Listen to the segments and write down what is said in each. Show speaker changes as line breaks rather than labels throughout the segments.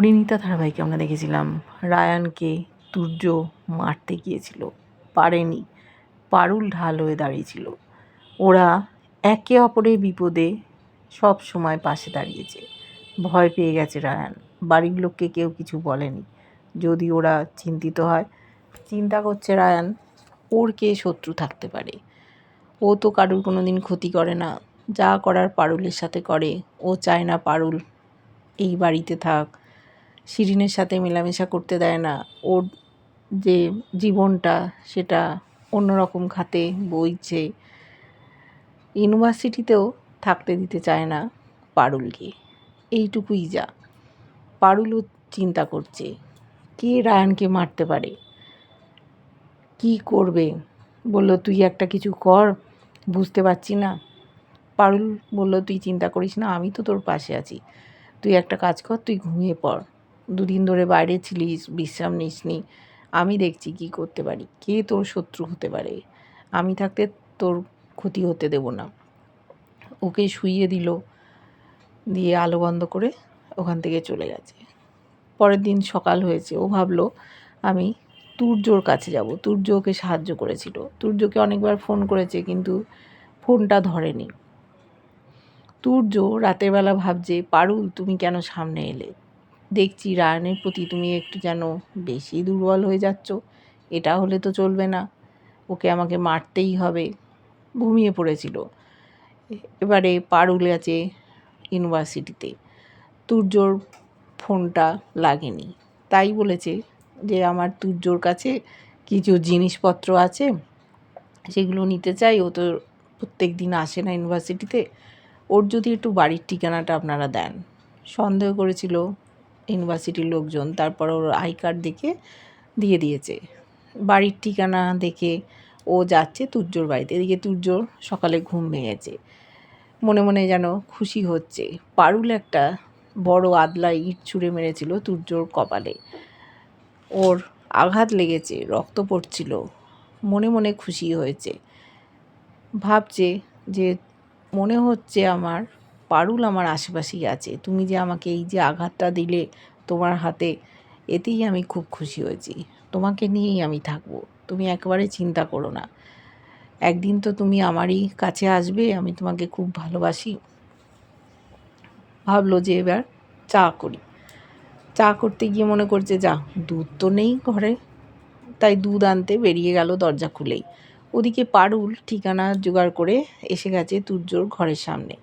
পরিণীতা ধারাবাহিকে আমরা দেখেছিলাম। রায়ানকে তুর্য মারতে গিয়েছিল। পারেনি। পারুল ঢাল হয়ে দাঁড়িয়েছিল। ওরা একে অপরের বিপদে সব সময় পাশে দাঁড়িয়েছে। ভয় পেয়ে গেছে রায়ান। বাড়ির লোককে কেউ কিছু বলেনি। যদি ওরা চিন্তিত হয়, চিন্তা করছে রায়ান, ওর কে শত্রু থাকতে পারে? ও তো কারুর কোনো দিন ক্ষতি করে না। যা করার পারুলের সাথে করে। ও চায় না পারুল এই বাড়িতে থাক। শিরিনের সাথে মেলামেশা করতে দেয় না। ওর যে জীবনটা, সেটা অন্যরকম খাতে, বইছে। ইউনিভার্সিটিতেও থাকতে দিতে চায় না পারুলকে। এইটুকুই যা। পারুলও চিন্তা করছে, কে রায়ানকে মারতে পারে? কি করবে? বলল, তুই একটা কিছু কর, বুঝতে পারছি না। পারুল বলল, তুই চিন্তা করিস না, আমি তো তোর পাশে আছি। তুই একটা কাজ কর, তুই ঘুমিয়ে পড়। দুদিন ধরে বাইরে ছিলিস, বিশ্রাম নিসনি। আমি দেখছি কি করতে পারি। কে তোর শত্রু হতে পারে? আমি থাকতে তোর ক্ষতি হতে দেব না। ওকে শুইয়ে দিল, দিয়ে আলো বন্ধ করে ওখান থেকে চলে গেছে। পরের দিন সকাল হয়েছে। ও ভাবলো, আমি তুর্যর কাছে যাব। তুর্য ওকে সাহায্য করেছিল। তুর্যকে অনেকবার ফোন করেছে, কিন্তু ফোনটা ধরেনি। তুর্য রাতের বেলা ভাবছে, পারুল, তুমি কেন সামনে এলে? দেখছি রায়নের প্রতি তুমি একটু যেন বেশি দুর্বল হয়ে যাচ্ছ। এটা হলে তো চলবে না। ওকে আমাকে মারতেই হবে। ঘুমিয়ে পড়েছিল। এবারে পারুল আছে ইউনিভার্সিটিতে। তুর্যর ফোনটা লাগেনি। তাই বলেছে যে, আমার তুর্যর কাছে কিছু জিনিসপত্র আছে। সেগুলো নিতে চাই। ও তো প্রত্যেক দিন আসে না ইউনিভার্সিটিতে। ওর যদি একটু বাড়ির ঠিকানাটা আপনারা দেন। সন্দেহ করেছিল ইউনিভার্সিটির লোকজন তারপর ওর আই কার্ড দেখে দিয়ে দিয়েছে। বাড়ির ঠিকানা দেখে ও যাচ্ছে তুর্যর বাড়িতে। এদিকে তুর্যর সকালে ঘুম ভেঙেছে। মনে মনে যেন খুশি হচ্ছে। পারুল একটা বড় আদলা ইট ছুঁড়ে মেরেছিল তুর্যর কপালে। ওর আঘাত লেগেছে, রক্ত পড়ছিল। মনে মনে খুশি হয়েছে। ভাবছে যে মনে হচ্ছে আমার পারুল আমার আশেপাশেই আছে। তুমি যে আমাকে এই যে আঘাতটা দিলে তোমার হাতে, এতেই আমি খুব খুশি হয়েছি। তোমাকে নিয়েই আমি থাকব। তুমি একবারে চিন্তা করো না। একদিন তো তুমি আমারই কাছে আসবে, আমি তোমাকে খুব ভালোবাসি। ভাবলো যে এবার চা করি। চা করতে গিয়ে মনে করছে, যা, দুধ তো নেই ঘরে। তাই দুধ আনতে বেরিয়ে গেল দরজা খুলেই। ওদিকে পারুল ঠিকানা জোগাড় করে এসে গেছে তুর্যর ঘরের সামনে।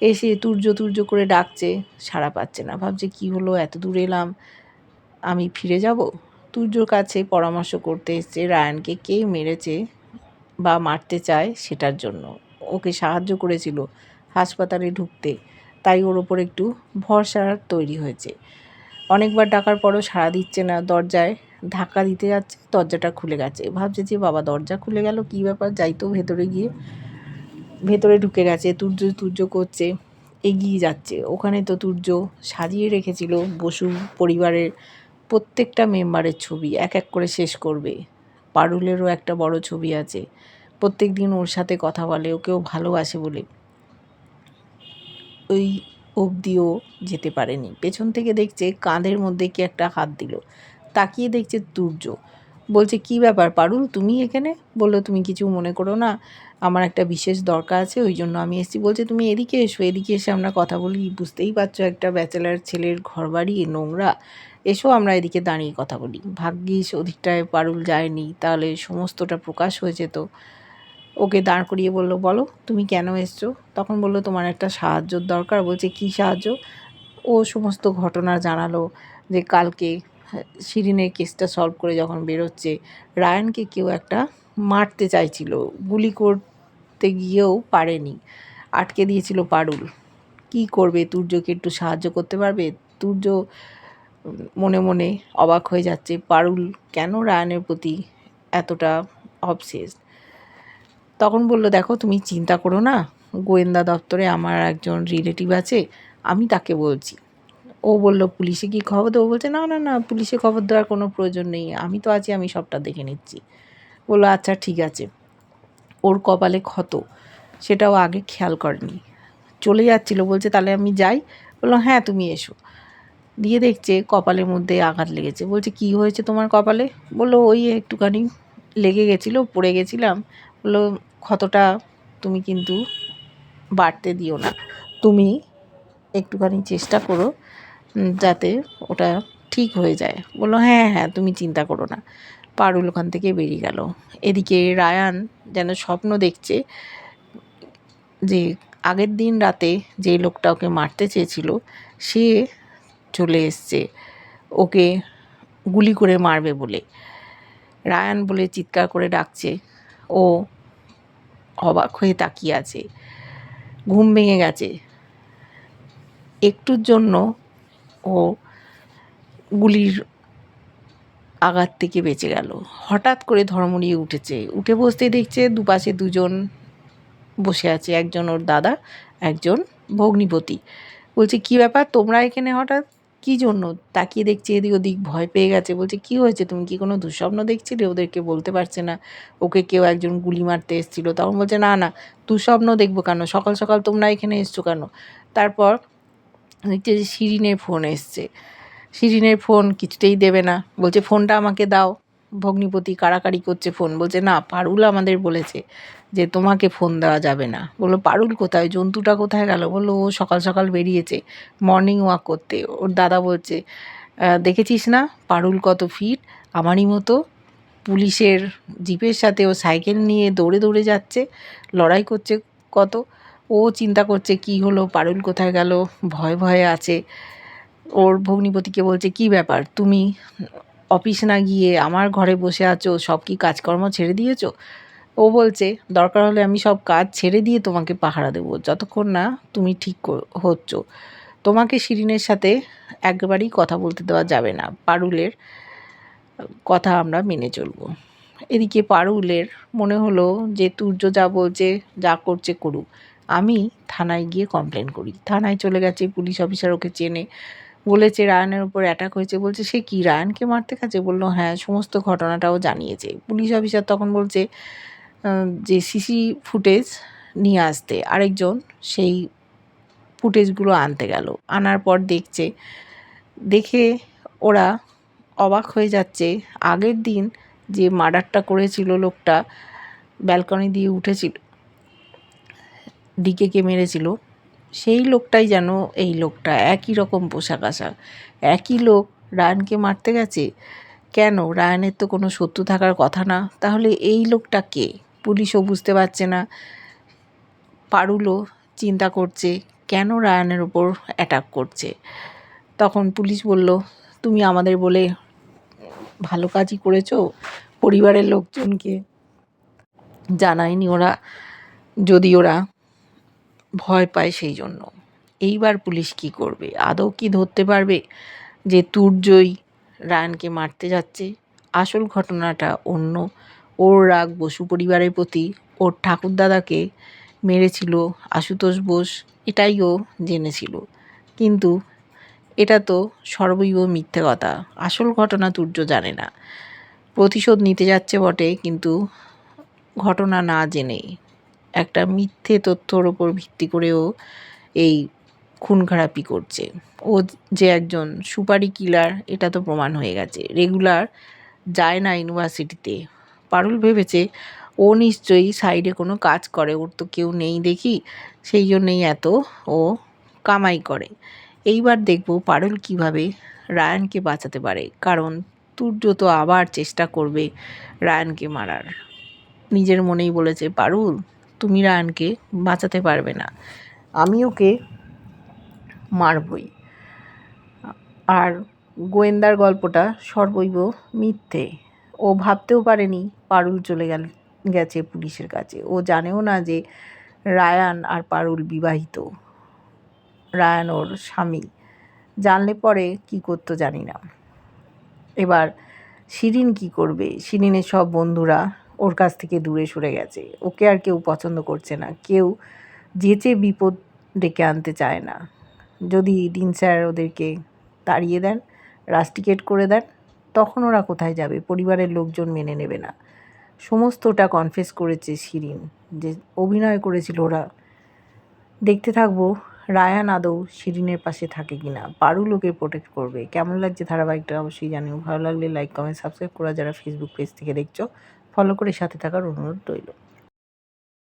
এসে তুর্য তুর্য করে ডাকছে, সাড়া পাচ্ছে না। ভাবছে, কি হলো? এত দূর এলাম। আমি ফিরে যাব? তুর্যর কাছে পরামর্শ করতে এসছে রায়ানকে, কে মেরেছে বা মারতে চায় সেটার জন্য? ওকে সাহায্য করেছিল হাসপাতালে ঢুকতে। তাই ওর ওপর একটু ভরসা তৈরি হয়েছে। অনেকবার ডাকার পরও সাড়া দিচ্ছে না দরজায়। ধাক্কা দিতে যাচ্ছে, দরজাটা খুলে গেছে। ভাবছে যে, বাবা, দরজা খুলে গেল? কী ব্যাপার? যাই তো ভেতরে গিয়ে। ভেতরে ঢুকে গেছে, তুর্য তুর্য করছে, এগিয়ে যাচ্ছে। ওখানে তো তুর্য সাজিয়ে রেখেছিল বসু পরিবারের প্রত্যেকটা মেম্বারের ছবি, এক এক করে শেষ করবে। পারুলেরও একটা বড় ছবি আছে, প্রত্যেক দিন ওর সাথে কথা বলে, ওকেও ভালোবাসে বলে। ওই অবধিও যেতে পারেনি। পেছন থেকে দেখছে কাঁধের মধ্যে কি একটা হাত দিল, তাকিয়ে দেখছে তুর্য। বলছে, কি ব্যাপার পারুল, তুমি এখানে? বলল, তুমি কিছু মনে করো না, আমার একটা বিশেষ দরকার আছে, ওই জন্য আমি এসেছি। বলছে, তুমি এদিকে এসো, এদিকে এসে আমরা কথা বলি। বুঝতেই পারছ, একটা ব্যাচেলার ছেলের ঘর বাড়ি নোংরা। এসো আমরা এদিকে দাঁড়িয়ে কথা বলি। ভাগ্যিস ওদিকটায় পারুল যায়নি, তাহলে সমস্তটা প্রকাশ হয়ে যেত ওকে দাঁড় করিয়ে বলল, বলো, তুমি কেন এসছো? তখন বলল, তোমার একটা সাহায্যর দরকার। বলছে, কি সাহায্য? ও সমস্ত ঘটনা জানালো যে কালকে শিরিনের কেসটা সলভ করে যখন বেরোচ্ছে, রায়ানকে কেউ একটা মারতে চাইছিল, গুলি করতে গিয়েও পারেনি, আটকে দিয়েছিল পারুল। কি করবে? তুর্যকে একটু সাহায্য করতে পারবে? তুর্য মনে মনে অবাক হয়ে যাচ্ছে, পারুল কেন রায়ানের প্রতি এতটা অবসেস তখন বলল, দেখো, তুমি চিন্তা করো না, গোয়েন্দা দপ্তরে আমার একজন রিলেটিভ আছে, আমি তাকে বলছি। ও বলল, পুলিশে কি খবর? দেবো বলছে, না না না, পুলিশে খবর দেওয়ার কোনো প্রয়োজন নেই। আমি তো আছি, আমি সবটা দেখে নিচ্ছি। বলল আচ্ছা ঠিক আছে। ওর কপালে ক্ষত, সেটাও আগে খেয়াল করেনি। চলে যাচ্ছিল, বলছে, তাহলে আমি যাই। বলল হ্যাঁ তুমি এসো। দিয়ে দেখছে কপালের মধ্যে আঘাত লেগেছে। বলছে, কি হয়েছে তোমার কপালে? বলল, ওই একটুখানি লেগে গেছিল, পড়ে গেছিলাম। বলল, ক্ষতটা তুমি কিন্তু বাড়তে দিও না। তুমি একটুখানি চেষ্টা করো। যাতে ওটা ঠিক হয়ে যায়। বলল হ্যাঁ হ্যাঁ তুমি চিন্তা করো না। পারুল ওখান থেকে বেরিয়ে গেল। এদিকে রায়ান যেন স্বপ্ন দেখছে যে আগের দিন রাতে যে লোকটা ওকে মারতে চেয়েছিল, সে চলে এসছে। ওকে গুলি করে মারবে বলে। রায়ান বলে চিৎকার করে ডাকছে। ও অবাক হয়ে তাকিয়ে আছে। ঘুম ভেঙে গেছে। একটুর জন্য ও গুলির আঘাত থেকে বেঁচে গেল। হঠাৎ করে ধর্মড়িয়ে উঠেছে। উঠে বসতে দেখছে দুপাশে দুজন বসে আছে। একজন ওর দাদা, একজন ভগ্নিপতি। বলছে, কি ব্যাপার? তোমরা এখানে হঠাৎ কি জন্য? তাকিয়ে দেখছে এদিক ওদিক ভয় পেয়ে গেছে। বলছে, কি হয়েছে? তুমি কি কোনো দুঃস্বপ্ন দেখছিলে? ওদেরকে বলতে পারছে না। ওকে কেউ একজন গুলি মারতে এসেছিল। তখন বলছে, না না, দুঃস্বপ্ন দেখব কেন? সকাল সকাল তোমরা এখানে এসছো কেন? তারপর দেখছে যে শিরিনের ফোন এসছে। শিরিনের ফোন কিছুতেই দেবে না। বলছে, ফোনটা আমাকে দাও। ভগ্নিপতি কাড়াকাড়ি করছে ফোন। বলছে, না, পারুল আমাদের বলেছে যে তোমাকে ফোন দেওয়া যাবে না। বলল, পারুল কোথায়? জন্তুটা কোথায় গেল? বলল, ও সকাল সকাল বেরিয়েছে মর্নিং ওয়াক করতে। ওর দাদা বলছে দেখেছিস না, পারুল কত ফিট আমারই মতো। পুলিশের জিপের সাথে ও সাইকেল নিয়ে দৌড়ে দৌড়ে যাচ্ছে, লড়াই করছে কত। ও চিন্তা করছে কি হলো, পারুল কোথায় গেল, ভয় ভয়ে আছে। ওর ভগ্নিপতিকে বলছে, কি ব্যাপার? তুমি অফিস না গিয়ে আমার ঘরে বসে আছো? সব কি কাজকর্ম ছেড়ে দিয়েছ? ও বলছে, দরকার হলে আমি সব কাজ ছেড়ে দিয়ে তোমাকে পাহারা দেবো। যতক্ষণ না তুমি ঠিক হচ্ছ। তোমাকে শিরিনের সাথে একবারই কথা বলতে দেওয়া যাবে না। পারুলের কথা আমরা মেনে চলবো। এদিকে পারুলের মনে হলো যে, তুর্য যা বলছে, যা করছে করুক। আমি থানায় গিয়ে কমপ্লেন করি। থানায় চলে গেছে পুলিশ অফিসার ওকে চেনে। বলেছে, রায়ানের উপর অ্যাটাক হয়েছে। বলছে, সে কি, রায়ানকে মারতে গেছে? বলল হ্যাঁ সমস্ত ঘটনাটাও জানিয়েছে। পুলিশ অফিসার তখন বলছে যে সিসি ফুটেজ নিয়ে আসতে। আরেকজন সেই ফুটেজগুলো আনতে গেল। আনার পর দেখছে, দেখে ওরা অবাক হয়ে যাচ্ছে। আগের দিন যে মার্ডারটা করেছিল লোকটা, ব্যালকনি দিয়ে উঠেছিল ডিকেকে মেরেছিল? সেই লোকটাই যেন এই লোকটা। একই রকম পোশাক আশাক। একই লোক। রায়ানকে মারতে গেছে? কেন? রায়ানের তো কোনো শত্রু থাকার কথা না। তাহলে এই লোকটা কে? পুলিশও বুঝতে পারছে না। পারুলও চিন্তা করছে, কেন রায়ানের ওপর অ্যাটাক করছে? তখন পুলিশ বলল, তুমি আমাদের বলে ভালো কাজই করেছ পরিবারের লোকজনকে। জানায়নি ওরা। যদি ওরা ভয় পায় সেই জন্য এইবার পুলিশ কি করবে? আদৌ কি ধরতে পারবে যে তুর্যই রায়ানকে মারতে যাচ্ছে? আসল ঘটনাটা অন্য। ওর রাগ বসু পরিবারের প্রতি, ওর ঠাকুরদাদাকে মেরেছিল আশুতোষ বোস, এটাই ও জেনেছিল। কিন্তু এটা তো সর্বৈব মিথ্যে কথা। আসল ঘটনা তুর্য জানে না। প্রতিশোধ নিতে যাচ্ছে বটে, কিন্তু ঘটনা না জেনে একটা মিথ্যে তথ্যর ওপর ভিত্তি করেও এই খুন খারাপি করছে। ও যে একজন সুপারি কিলার, এটা তো প্রমাণ হয়ে গেছে। রেগুলার যায় না ইউনিভার্সিটিতে। পারুল ভেবেছে, ও নিশ্চয়ই সাইডে কোনো কাজ করে, ওর তো কেউ নেই দেখি। সেই জন্যেই এত ও কামাই করে। এইবার দেখব পারুল কীভাবে রায়ানকে বাঁচাতে পারে। কারণ তুর্য তো আবার চেষ্টা করবে রায়ানকে মারার। নিজের মনেই বলেছে, পারুল তুমি রায়ানকে বাঁচাতে পারবে না। আমি ওকে মারবই। আর গোয়েন্দার গল্পটা সর্বৈব মিথ্যে। ও ভাবতেও পারেনি পারুল চলে গেল, গেছে পুলিশের কাছে। ও জানেও না যে রায়ান আর পারুল বিবাহিত। রায়ান ওর স্বামী। জানলে পরে কি করতো জানি না। এবার শিরিন কি করবে? শিরিনের সব বন্ধুরা ওর কাছ থেকে দূরে সরে গেছে। ওকে আর কেউ পছন্দ করছে না। কেউ যেচে বিপদ ডেকে আনতে চায় না। যদি ডিন স্যার ওদেরকে তাড়িয়ে দেন, রাস্টিকেট করে দেন, তখন ওরা কোথায় যাবে? পরিবারের লোকজন মেনে নেবে না। সমস্তটা কনফেস করেছে শিরিন, যে অভিনয় করেছিল ওরা। দেখতে থাকব, রায়ান আদৌ শিরিনের পাশে থাকে কি না পারুল লোকে প্রোটেক্ট করবে। কেমন লাগছে ধারাবাহিকটা অবশ্যই জানিও। ভালো লাগলে লাইক কমেন্ট সাবস্ক্রাইব করা যারা ফেসবুক পেজ থেকে দেখছ ফলো করে সাথে থাকার অনুরোধ রইল।